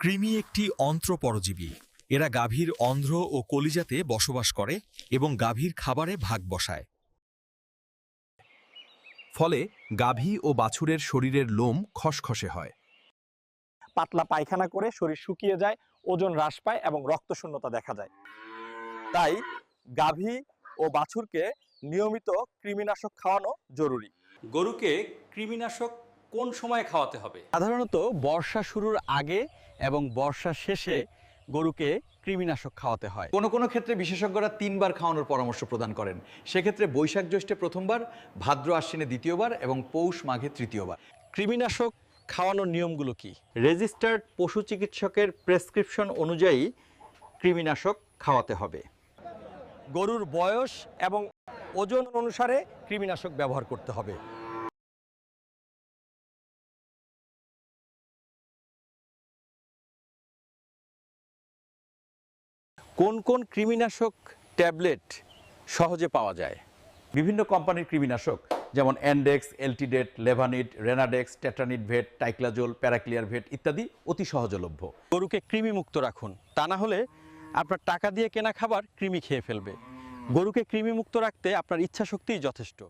কৃমি একটি অন্ত্র পরজীবী এরা গাভীর অন্ধ্র ও কলিজাতে বসবাস করে এবং গাভীর খাবারে ভাগ বসায়। ফলে গাভী ও বাছুরের শরীরের লোম খসখসে হয়। পাতলা পায়খানা করে শরীর শুকিয়ে যায় ওজন হ্রাস পায় এবং রক্তশূন্যতা দেখা যায়। তাই গাভী ও বাছুরকে নিয়মিত কৃমিনাশক খাওয়ানো জরুরি। গরুকে কৃমিনাশক কোন সময় খাওয়াতে হবে? সাধারণত বর্ষা শুরুর আগে এবং বর্ষা শেষে গরুকে কৃমিনাশক খাওয়াতে হয়। কোনো কোনো ক্ষেত্রে বিশেষজ্ঞরা তিনবার খাওয়ানোর পরামর্শ প্রদান করেন। সেক্ষেত্রে বৈশাখ জ্যৈষ্ঠে প্রথমবার ভাদ্র আশ্বিনে দ্বিতীয়বার এবং পৌষ মাঘে তৃতীয়বার। কৃমিনাশক খাওয়ানোর নিয়মগুলো কি? রেজিস্টার্ড পশু চিকিৎসকের প্রেসক্রিপশন অনুযায়ী কৃমিনাশক খাওয়াতে হবে। গরুর বয়স এবং ওজন অনুসারে কৃমিনাশক ব্যবহার করতে হবে। কোন কোন কৃমিনাশক ট্যাবলেট সহজে পাওয়া যায়? বিভিন্ন কোম্পানির কৃমিনাশক যেমন অ্যান্ডেক্স এলটিডেট লেভানিড রেনাডেক্স টেট্রানিড ভেট টাইক্লাজোল প্যারাক্লিয়ার ভেট ইত্যাদি অতি সহজলভ্য। গরুকে কৃমিমুক্ত রাখুন। তা না হলে আপনার টাকা দিয়ে কেনা খাবার কৃমি খেয়ে ফেলবে। গরুকে কৃমিমুক্ত রাখতে আপনার ইচ্ছা শক্তিই যথেষ্ট।